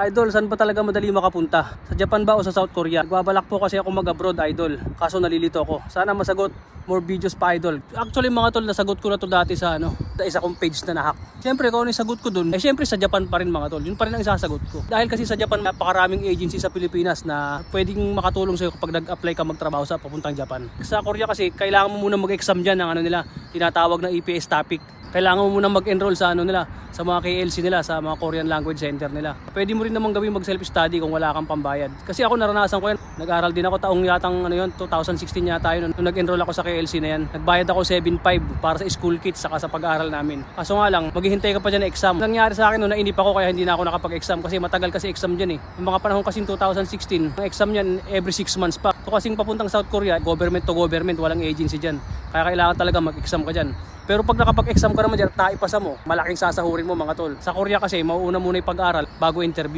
Idol, saan ba talaga madali makapunta? Sa Japan ba o sa South Korea? Nagbabalak po kasi ako mag-abroad, Idol. Kaso nalilito ako. Sana masagot more videos pa, Idol. Actually, mga tol, nasagot ko na to dati sa ano, sa isa kong page na nahack. Siyempre, kung ano yung sagot ko dun, eh siyempre sa Japan pa rin mga tol. Yun pa rin ang isasagot ko. Dahil kasi sa Japan, napakaraming agency sa Pilipinas na pwedeng makatulong sa'yo kapag nag-apply ka magtrabaho sa papuntang Japan. Sa Korea kasi, kailangan mo muna mag-exam dyan ng ano nila, tinatawag na EPS topic kailangan mo muna mag-enroll sa ano nila, sa mga KLC nila, sa mga Korean Language Center nila. Pwede mo rin naman gawin mag self-study kung wala kang pambayad. Kasi ako naranasan ko yan. Nag-aral din ako taong yatang ano yun, 2016 yata yun. Nung nag-enroll ako sa KLC na yan, nagbayad ako 7.5 para sa school kits saka sa pag-aaral namin. Kaso nga lang, maghihintay ka pa dyan ng exam. Nangyari sa akin noon, nainip ako kaya hindi na ako nakapag-exam kasi matagal kasi exam dyan eh. Yung mga panahon kasi 2016, ang exam yan every 6 months pa. So kasing papuntang South Korea, government to government, walang agency dyan. Kaya kailangan talaga mag-exam ka dyan. Pero pag nakapag-exam ka naman dyan, taipasa mo, malaking sasahurin mo mga tol. Sa Korea kasi, mauuna muna yung pag-aral bago interview.